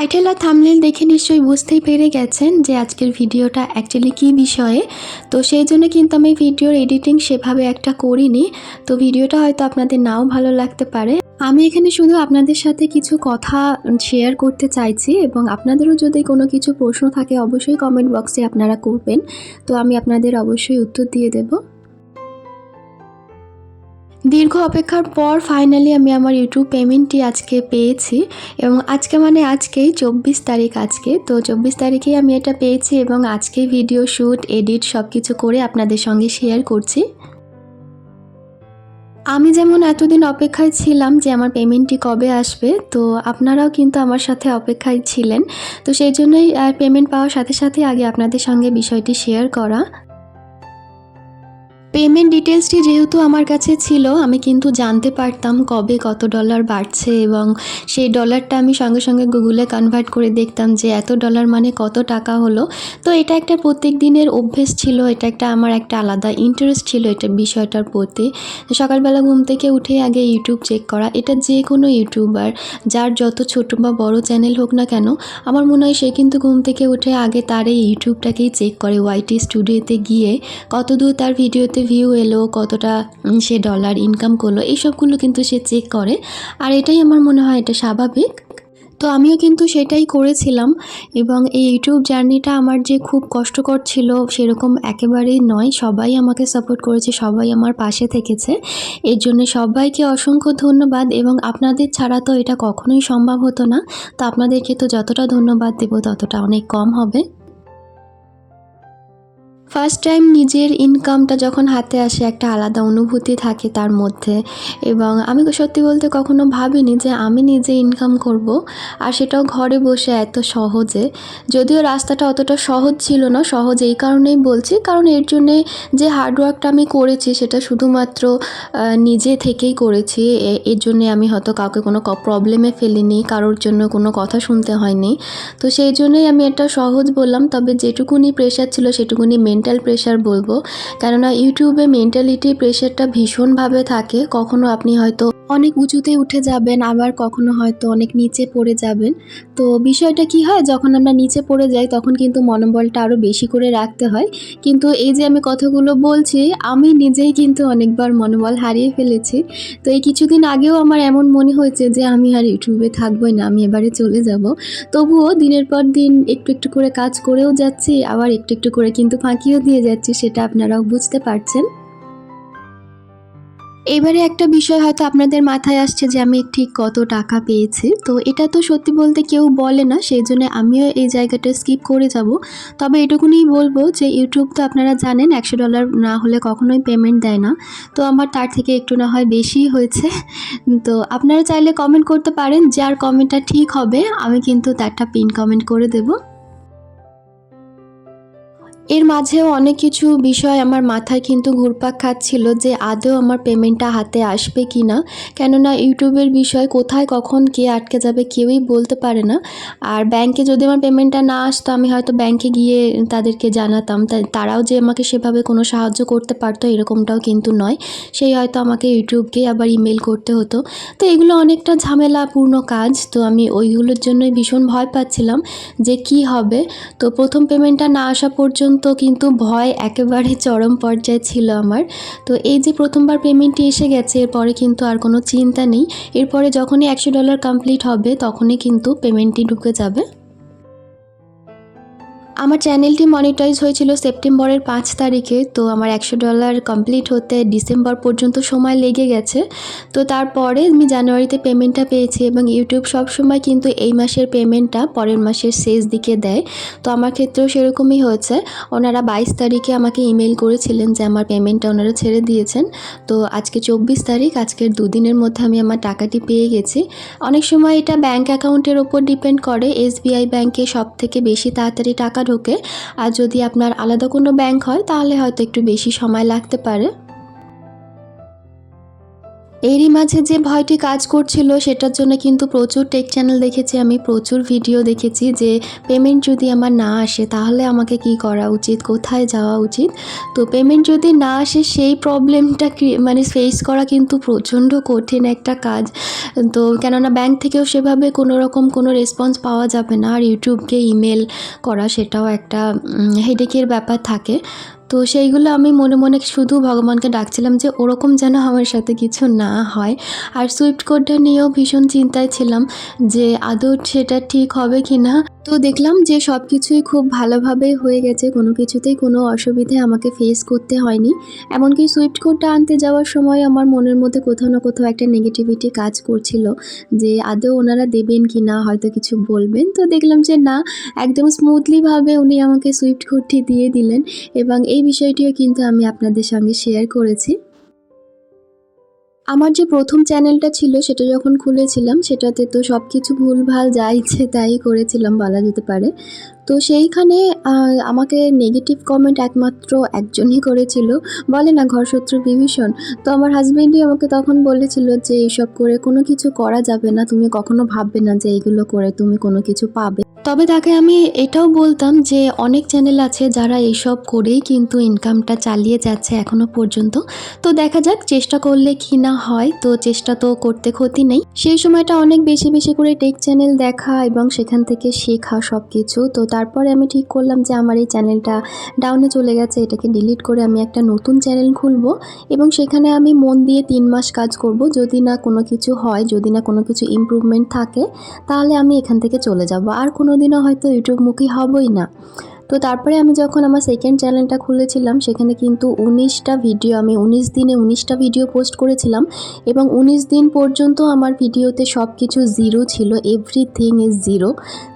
Title আর thumbnail দেখে নিশ্চয়ই বুঝতেই পেরে গেছেন যে আজকের ভিডিওটা অ্যাকচুয়ালি কী বিষয়ে। তো সেই জন্য কিন্তু আমি ভিডিওর এডিটিং সেভাবে একটা করিনি। তো ভিডিওটা হয়তো আপনাদের নাও ভালো লাগতে পারে। আমি এখানে শুধু আপনাদের সাথে কিছু কথা শেয়ার করতে চাইছি এবং আপনাদেরও যদি কোনো কিছু প্রশ্ন থাকে অবশ্যই কমেন্ট বক্সে আপনারা করবেন। তো আমি আপনাদের অবশ্যই উত্তর দিয়ে দেব। দীর্ঘ অপেক্ষার পর ফাইনালি আমি আমার ইউটিউব পেমেন্টটি আজকে পেয়েছি এবং আজকে মানে আজকেই চব্বিশ তারিখ আজকে। তো চব্বিশ তারিখেই আমি এটা পেয়েছি এবং আজকে ভিডিও শ্যুট এডিট সব কিছু করে আপনাদের সঙ্গে শেয়ার করছি। আমি যেমন এতদিন অপেক্ষায় ছিলাম যে আমার পেমেন্টটি কবে আসবে, তো আপনারাও কিন্তু আমার সাথে অপেক্ষায় ছিলেন। তো সেই জন্যই পেমেন্ট পাওয়ার সাথে সাথে আগে আপনাদের সঙ্গে বিষয়টি শেয়ার করা। পেমেন্ট ডিটেলসটি যেহেতু আমার কাছে ছিল, আমি কিন্তু জানতে পারতাম কবে কত ডলার বাড়ছে এবং সেই ডলারটা আমি সঙ্গে সঙ্গে গুগলে কনভার্ট করে দেখতাম যে এত ডলার মানে কত টাকা হলো। তো এটা একটা প্রত্যেক দিনের অভ্যেস ছিল, এটা একটা আমার একটা আলাদা ইন্টারেস্ট ছিল এটা বিষয়টার প্রতি। সকালবেলা ঘুম থেকে উঠে আগে ইউটিউব চেক করা, এটা যে কোনো ইউটিউবার যার যত ছোট বা বড় চ্যানেল হোক না কেন, আমার মনে হয় সে কিন্তু ঘুম থেকে উঠে আগে তার এই ইউটিউবটাকেই চেক করে ওয়াইটি স্টুডিওতে গিয়ে কতদূর তার ভিডিওতে ভিউ এলো, কতটা সে ডলার ইনকাম করল, এইসবগুলো কিন্তু সে চেক করে। আর এটাই আমার মনে হয় এটা স্বাভাবিক। তো আমিও কিন্তু সেটাই করেছিলাম এবং এই ইউটিউব জার্নিটা আমার যে খুব কষ্টকর ছিল সেরকম একেবারেই নয়। সবাই আমাকে সাপোর্ট করেছে, সবাই আমার পাশে থেকেছে। এর জন্য সবাইকে অসংখ্য ধন্যবাদ এবং আপনাদের ছাড়া তো এটা কখনোই সম্ভব হতো না। তো আপনাদেরকে তো যতটা ধন্যবাদ দেবো ততটা অনেক কম হবে। ফার্স্ট টাইম নিজের ইনকামটা যখন হাতে আসে, একটা আলাদা অনুভূতি থাকে তার মধ্যে। এবং আমি সত্যি বলতে কখনো ভাবিনি যে আমি নিজে ইনকাম করব, আর সেটাও ঘরে বসে এত সহজে। যদিও রাস্তাটা অতটা সহজ ছিল না, সহজ এই কারণেই বলছি, কারণ এর জন্যে যে হার্ডওয়ার্কটা আমি করেছি, সেটা শুধুমাত্র নিজে থেকেই করেছি। এর জন্যে আমি হয়তো কাউকে কোনো প্রবলেমে ফেলিনি, কারোর জন্য কোনো কথা শুনতে হয়নি। তো সেই জন্যই আমি এটা সহজ বললাম, তবে যেটুকুনি প্রেশার ছিল, সেটুকুনি মেন্টাল প্রেশার বলব। কেননা ইউটিউবে মেন্টালিটি প্রেশারটা ভীষণভাবে থাকে। কখনো আপনি হয়তো অনেক উঁচুতে উঠে যাবেন, আবার কখনো হয়তো অনেক নিচে পড়ে যাবেন। তো বিষয়টা কি হয়, যখন আমরা নিচে পড়ে যাই তখন কিন্তু মনোবলটা আরও বেশি করে রাখতে হয়। কিন্তু এই যে আমি কথাগুলো বলছি, আমি নিজেই কিন্তু অনেকবার মনোবল হারিয়ে ফেলেছি। তো এই কিছুদিন আগেও আমার এমন মনে হয়েছে যে, আমি আর ইউটিউবে থাকবোই না, আমি এবারে চলে যাব। তবুও দিনের পর দিন একটু একটু করে কাজ করেও যাচ্ছি, আবার একটু একটু করে কিন্তু ফাঁকিও দিয়ে যাচ্ছি, সেটা আপনারাও বুঝতে পারছেন। এবারে একটা বিষয় হয়তো আপনাদের মাথায় আসছে যে আমি ঠিক কত টাকা পেয়েছি। তো এটা তো সত্যি বলতে কেউ বলে না, সেই জন্য আমিও এই জায়গাটা স্কিপ করে যাব। তবে এটুকুনি বলব যে ইউটিউব তো আপনারা জানেন, একশো ডলার না হলে কখনোই পেমেন্ট দেয় না। তো আমার তার থেকে একটু না হয় বেশিই হয়েছে। তো আপনারা চাইলে কমেন্ট করতে পারেন যার কমেন্টটা ঠিক হবে, আমি কিন্তু তারটা পিন কমেন্ট করে দেবো। এর মাঝেও অনেক কিছু বিষয় আমার মাথায় কিন্তু ঘুরপাক খাচ্ছিল যে আদৌ আমার পেমেন্টটা হাতে আসবে কি না। কেননা ইউটিউবের বিষয় কোথায়, কখন, কে আটকে যাবে কেউই বলতে পারে না। আর ব্যাংকে যদি আমার পেমেন্টটা না আসতো, আমি হয়তো ব্যাংকে গিয়ে তাদেরকে জানাতাম। তারাও যে আমাকে সেভাবে কোনো সাহায্য করতে পারতো এরকমটাও কিন্তু নয়। সেই হয়তো আমাকে ইউটিউবকে আবার ইমেল করতে হতো। তো এগুলো অনেকটা ঝামেলাপূর্ণ কাজ। তো আমি ওইগুলোর জন্যই ভীষণ ভয় পাচ্ছিলাম যে কি হবে। তো প্রথম পেমেন্টটা না আসা পর্যন্ত কিন্তু ভয় একেবারে চরম পর্যায়ে ছিল আমার। তো এই যে প্রথমবার পেমেন্টটি এসে গেছে, এরপরে কিন্তু আর কোনো চিন্তা নেই। এরপরে যখনই একশো ডলার কমপ্লিট হবে, তখনই কিন্তু পেমেন্টটি ঢুকে যাবে। আমার চ্যানেলটি মনিটাইজ হয়েছিল সেপ্টেম্বরের পাঁচ তারিখে, তো আমার একশো ডলার কমপ্লিট হতে ডিসেম্বর পর্যন্ত সময় লেগে গেছে। তো তারপরে আমি জানুয়ারিতে পেমেন্টটা পেয়েছি এবং ইউটিউব সব সময় কিন্তু এই মাসের পেমেন্টটা পরের মাসের শেষ দিকে দেয়। তো আমার ক্ষেত্রেও সেরকমই হয়েছে। ওনারা বাইশ তারিখে আমাকে ইমেল করেছিলেন যে আমার পেমেন্টটা ওনারা ছেড়ে দিয়েছেন। তো আজকে চব্বিশ তারিখ, আজকের দুদিনের মধ্যে আমি আমার টাকাটি পেয়ে গেছি। অনেক সময় এটা ব্যাংক অ্যাকাউন্টের ওপর ডিপেন্ড করে। এসবিআই ব্যাংকে সব থেকে বেশি তাড়াতাড়ি টাকা ঢোকে। আর যদি আপনার আলাদা কোনো ব্যাংক হয়, তাহলে হয়তো একটু বেশি সময় লাগতে পারে। এরই মাঝে যে ভয়টি কাজ করছিল, সেটার জন্য কিন্তু প্রচুর টেক চ্যানেল দেখেছি আমি, প্রচুর ভিডিও দেখেছি যে পেমেন্ট যদি আমার না আসে, তাহলে আমাকে কি করা উচিত? কোথায় যাওয়া উচিত? তো পেমেন্ট যদি না আসে, সেই প্রবলেমটা মানে ফেস করা কিন্তু প্রচণ্ড কঠিন একটা কাজ। তো কেননা ব্যাংক থেকেও সেভাবে কোনো রকম কোনো রেসপন্স পাওয়া যাবে না, আর ইউটিউবকে ইমেল করা সেটাও একটা হেডেকের ব্যাপার থাকে। তো সেইগুলো আমি মনে মনে শুধু ভগবানকে ডাকছিলাম যে ওরকম যেন আমার সাথে কিছু না হয়। আর সুইফট কোডটা নিয়েও ভীষণ চিন্তায় ছিলাম যে আদৌ সেটা ঠিক হবে কি না তো দেখলাম যে সব কিছুই খুব ভালোভাবে হয়ে গেছে, কোনো কিছুতেই কোনো অসুবিধে আমাকে ফেস করতে হয়নি। এমনকি সুইফট কোডটা আনতে যাওয়ার সময় আমার মনের মধ্যে কোথাও না কোথাও একটা নেগেটিভিটি কাজ করছিল যে আদৌ ওনারা দেবেন কি না হয়তো কিছু বলবেন। তো দেখলাম যে না, একদম স্মুথলিভাবে উনি আমাকে সুইফট কোডটি দিয়ে দিলেন এবং এই বিষয়টিও কিন্তু আমি আপনাদের সঙ্গে শেয়ার করেছি। আমার যে প্রথম চ্যানেলটা ছিল, সেটা যখন খুলেছিলাম, সেটাতে তো সব কিছু ভুলভাল যা ইচ্ছে তাই করেছিলাম বলা যেতে পারে। তো সেইখানে আমাকে নেগেটিভ কমেন্ট একমাত্র একজনই করেছিল, বলে না ঘরশত্রু বিভীষণ। তো আমার হাজবেন্ডই আমাকে তখন বলেছিল যে এইসব করে কোনো কিছু করা যাবে না, তুমি কখনো ভাববে না যে এইগুলো করে তুমি কোনো কিছু পাবে। তবে তাকে আমি এটাও বলতাম যে অনেক চ্যানেল আছে যারা এইসব করেই কিন্তু ইনকামটা চালিয়ে যাচ্ছে এখনও পর্যন্ত। তো দেখা যাক চেষ্টা করলে কি না হয়। তো চেষ্টা তো করতে ক্ষতি নেই। সেই সময়টা অনেক বেশি বেশি করে টেক চ্যানেল দেখা এবং সেখান থেকে শেখা সব কিছু তো তারপরে আমি ঠিক করলাম যে আমার এই চ্যানেলটা ডাউনে চলে গেছে, এটাকে ডিলিট করে আমি একটা নতুন চ্যানেল খুলবো এবং সেখানে আমি মন দিয়ে তিন মাস কাজ করব। যদি না কোনো কিছু হয়, যদি না কোনো কিছু ইমপ্রুভমেন্ট থাকে, তাহলে আমি এখান থেকে চলে যাব। আর কোনো দিনও হয়তো ইউটিউবমুখী হবই না। তো তারপরে আমি যখন আমার সেকেন্ড চ্যানেলটা খুলেছিলাম, সেখানে কিন্তু উনিশটা ভিডিও আমি উনিশ দিনে উনিশটা ভিডিও পোস্ট করেছিলাম এবং উনিশ দিন পর্যন্ত আমার ভিডিওতে সব কিছু জিরো ছিল এভরিথিং ইজ জিরো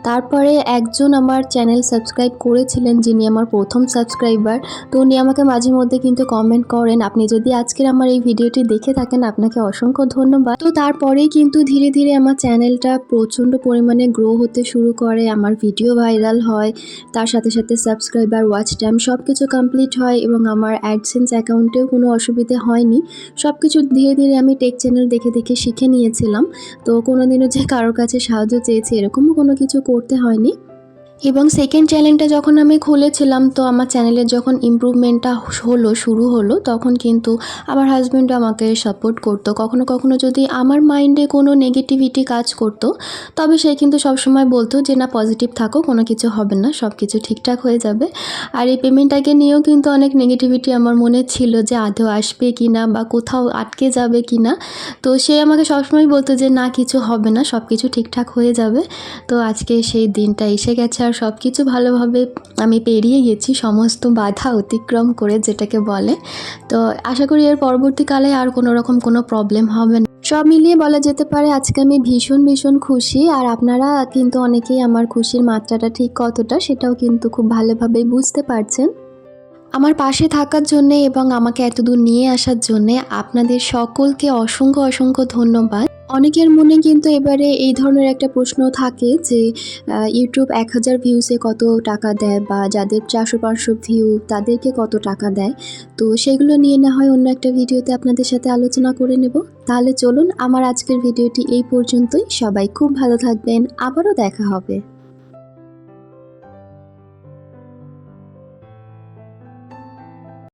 তারপরে একজন আমার চ্যানেল সাবস্ক্রাইব করেছিলেন, যিনি আমার প্রথম সাবস্ক্রাইবার তো উনি আমাকে মাঝে মধ্যে কিন্তু কমেন্ট করেন, আপনি যদি আজকের আমার এই ভিডিওটি দেখে থাকেন, আপনাকে অসংখ্য ধন্যবাদ। তো তারপরেই কিন্তু ধীরে ধীরে আমার চ্যানেলটা প্রচণ্ড পরিমাণে গ্রো হতে শুরু করে, আমার ভিডিও ভাইরাল হয়, তার সাথে সাথে সাবস্ক্রাইবার ওয়াচ টাইম সব কিছু কমপ্লিট হয় এবং আমার অ্যাডসেন্স অ্যাকাউন্টেও কোনো অসুবিধে হয়নি। সব কিছু ধীরে ধীরে আমি টেক চ্যানেল দেখে দেখে শিখে নিয়েছিলাম। তো কোনোদিনও যে কারোর কাছে সাহায্য চেয়েছি এরকমও কোনো কিছু করতে হয়নি। এবং সেকেন্ড চ্যানেলটা যখন আমি খুলেছিলাম, তো আমার চ্যানেলের যখন ইমপ্রুভমেন্টটা হলো, শুরু হলো, তখন কিন্তু আমার হাজব্যান্ড আমাকে সাপোর্ট করতো। কখনো কখনো যদি আমার মাইন্ডে কোনো নেগেটিভিটি কাজ করতো, তবে সে কিন্তু সবসময় বলতো যে, না পজিটিভ থাকো, কোনো কিছু হবে না সব কিছু ঠিকঠাক হয়ে যাবে। আর এই পেমেন্টটাকে নিয়েও কিন্তু অনেক নেগেটিভিটি আমার মনে ছিল যে, আদৌ আসবে কি না বা কোথাও আটকে যাবে কি না তো সে আমাকে সবসময় বলতো যে, না, কিছু হবে না সব কিছু ঠিকঠাক হয়ে যাবে। তো আজকে সেই দিনটা এসে গেছে। আর সব কিছু ভালোভাবে আমি পেরিয়ে গেছি, সমস্ত বাধা অতিক্রম করে যেটাকে বলে। তো আশা করি এর পরবর্তীকালে আর কোনো রকম কোনো প্রবলেম হবে না। সব মিলিয়ে বলা যেতে পারে আজকে আমি ভীষণ ভীষণ খুশি। আর আপনারা কিন্তু অনেকেই আমার খুশির মাত্রাটা ঠিক কতটা সেটাও কিন্তু খুব ভালোভাবেই বুঝতে পারছেন। আমার পাশে থাকার জন্যে এবং আমাকে এতদূর নিয়ে আসার জন্যে আপনাদের সকলকে অসংখ্য অসংখ্য ধন্যবাদ। অনেকের মনে কিন্তু এবারে এই ধরনের একটা প্রশ্ন থাকে যে ইউটিউব এক হাজার ভিউসে কত টাকা দেয় বা যাদের চারশো পাঁচশো ভিউ তাদেরকে কত টাকা দেয়? তো সেগুলো নিয়ে না হয় অন্য একটা ভিডিওতে আপনাদের সাথে আলোচনা করে নেব। তাহলে চলুন আমার আজকের ভিডিওটি এই পর্যন্তই। সবাই খুব ভালো থাকবেন। আবারও দেখা হবে।